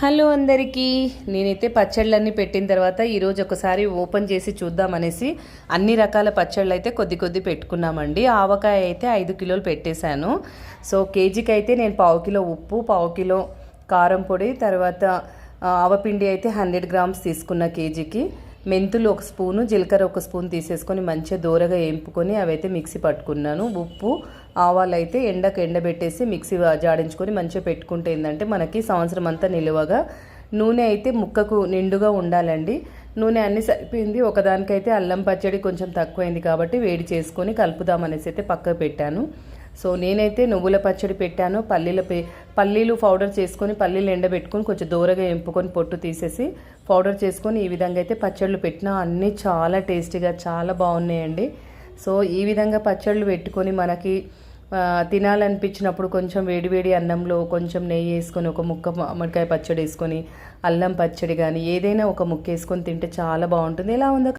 Hello అందరికీ. నేనైతే పచ్చళ్ళన్నీ పెట్టిన తర్వాత ఈరోజు ఒకసారి ఓపెన్ చేసి చూద్దామనేసి అన్ని రకాల పచ్చళ్ళు అయితే కొద్ది కొద్ది పెట్టుకున్నామండి. ఆవకాయ అయితే ఐదు కిలోలు పెట్టేశాను. సో కేజీకి అయితే నేను పావు కిలో ఉప్పు పావు కిలో కారం పొడి తర్వాత ఆవపిండి అయితే హండ్రెడ్ గ్రామ్స్ తీసుకున్న కేజీకి. మెంతులు ఒక స్పూను జీలకర్ర ఒక స్పూన్ తీసేసుకొని మంచిగా దూరగా వేంపుకొని అవైతే మిక్సీ పట్టుకున్నాను. ఉప్పు ఆవాలు అయితే ఎండకు ఎండబెట్టేసి మిక్సీ జాడించుకొని మంచిగా పెట్టుకుంటే ఏంటంటే మనకి సంవత్సరం అంతా నిలువగా నూనె అయితే ముక్కకు నిండుగా ఉండాలండి. నూనె అన్ని సరిపోయింది. ఒకదానికైతే అల్లం పచ్చడి కొంచెం తక్కువైంది కాబట్టి వేడి చేసుకొని కలుపుదామనేసి అయితే పక్కకు పెట్టాను. సో నేనైతే నువ్వుల పచ్చడి పెట్టాను. పల్లీల పే పల్లీలు పౌడర్ చేసుకొని పల్లీలు ఎండబెట్టుకొని కొంచెం దూరగా ఎంపుకొని పొట్టు తీసేసి పౌడర్ చేసుకొని ఈ విధంగా అయితే పచ్చళ్ళు పెట్టినా అన్నీ చాలా టేస్టీగా చాలా బాగున్నాయండి. సో ఈ విధంగా పచ్చళ్ళు పెట్టుకొని మనకి తినాలనిపించినప్పుడు కొంచెం వేడివేడి అన్నంలో కొంచెం నెయ్యి వేసుకొని ఒక ముక్క మామిడికాయ పచ్చడి వేసుకొని అల్లం పచ్చడి కానీ ఏదైనా ఒక ముక్క వేసుకొని తింటే చాలా బాగుంటుంది. ఎలా ఉందో